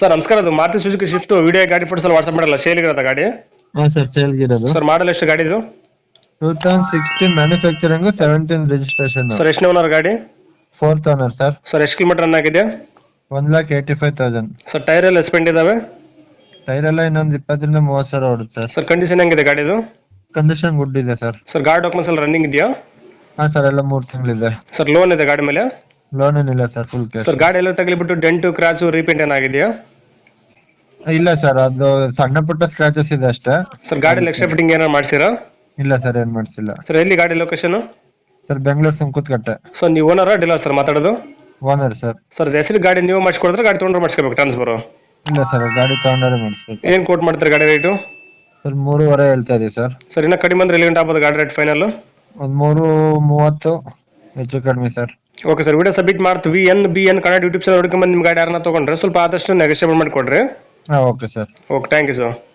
Sir ನಮಸ್ಕಾರ ಅದು Maruti Suzuki Swift video ಗಾಡಿ ಫೋಟೋಸ್ ಎಲ್ಲ ವಾಟ್ಸಪ್ ಮಾಡಲ್ಲ ಇರೋದ ಗಾಡಿ? ಹಾ ಸರ್ ಸೇಲ್ಗಿರೋದು ಸರ್ ಮಾಡಲ್ ಎಷ್ಟು ಗಾಡಿ ಇದು? Two thousand sixteen manufacturing seventeen registration sir ಎಷ್ಟನೇ ಓನರ್ ಗಾಡಿ? ಫೋರ್ತ್ ಓನರ್ ಸರ್ ಸರ್ ಎಷ್ಟು ಕಿಲೋಮೀಟರ್ ರನ್ ಆಗಿದೆ? One lakh eighty five thousand sir tyre ಎಲ್ಲ ಸ್ಪೆಂಡ್ ಇದಾವೆ? ಟೈರ್ ಎಲ್ಲ ಇನ್ನೊಂದು ಇಪ್ಪತ್ತರಿಂದ ಮೂವತ್ತು ಸಾವಿರ ಓಡುತ್ತೆ ಸರ್ ಸರ್ ಕಂಡೀಷನ್ ಹೆಂಗಿದೆ ಗಾಡಿದು ಕಂಡೀಷನ್ ಗುಡ್ ಇದೆ ಸರ್ ಸರ್ ಗಾಡಿ ಡಾಕ್ಯುಮೆಂಟ್ಸ್ ಎಲ್ಲ ರನ್ನಿಂಗ್ ಇದೆಯಾ? ಹಾ ಸರ್ ಎಲ್ಲ ಮೂರು ತಿಂಗಳಿದೆ. ಸರ್ ಲೋನ್ ಇದೆ ಗಾಡಿ ಮೇಲೆ? ಲೋನ್ ಏನಿಲ್ಲ ಸರ್ ಫುಲ್ ಕ್ಯಾಶ್ ಸರ್ ಗಾಡಿ ಎಲ್ಲ ತಗಲಿಬಿಟ್ಟು ಡೆಂಟು ಕ್ರಾಚು ರೀಪೇಂಟ್ ಏನಾಗಿದೆಯಾ? ಇಲ್ಲ ಸರ್ ಅದು ಸಣ್ಣ ಪುಟ್ಟ ಸ್ಕ್ರಾಚಸ್ ಇದೆ ಅಷ್ಟೇ. ಸರ್ ಗಾಡಿ ಎಕ್ಸ್ಟ್ರಾ ಫಿಟ್ಟಿಂಗ್ ಏನಾರು ಮಾಡ್ಸಿರಾ? ಇಲ್ಲ ಸರ್ ಏನ್ ಮಾಡಿಸಿಲ್ಲ. ಸರ್ ಎಲ್ಲಿ ಗಾಡಿ location sir Bengaluru Sankutkatte. Sir ನೀವು ಓನರ್ ಡೀಲರ್ ಸರ್ ಮಾತಾಡೋದು? Owner sir. ಸರ್ ಹೆಸರು ಗಾಡಿ ನೀವು ಮಾಡಿಸ್ಕೊಡಿದ್ರೆ ಗಾಡಿ ತೊಗೊಂಡ್ರೆ ಮಾಡಿಸ್ಕೋಬೇಕು ಟ್ರಾನ್ಸ್ಫರ್. ಇಲ್ಲ ಸರ್ ಗಾಡಿ ತಗೊಂಡಾರೆ ಮಾಡಿಸ್ಬೇಕು. ಏನು ಕೋಟ್ ಮಾಡ್ತಾರೆ ಗಾಡಿ ರೇಟು ಸರ್ ಮೂರುವರೆ ಹೇಳ್ತಾ ಇದೀವಿ ಸರ್. ಸರ್ ಇನ್ನೂ ಕಡಿಮೆ ಅಂದ್ರೆ ಎಲ್ಲಿ ಗಂಟೆ ಆಗ್ಬೋದು ಗಾಡಿ ರೇಟ್ ಫೈನಲ್ ಒಂದ್ ಮೂರು ಮೂವತ್ತು ಹೆಚ್ಚು ಕಡಿಮೆ sir. Okay sir video submit ಮಾಡ್ತೀವಿ. N B N Kannada YouTube channel ಬಂದು ನಿಮ್ಮ ಗಾಡಿ ಯಾರನ್ನ ತೊಗೊಂಡ್ರೆ ಸ್ವಲ್ಪ ಆದಷ್ಟು ನೆಗೋಷಿಯೇಬಲ್ ಮಾಡಿಕೊಡ್ರಿ. ಹಾ okay sir okay thank you sir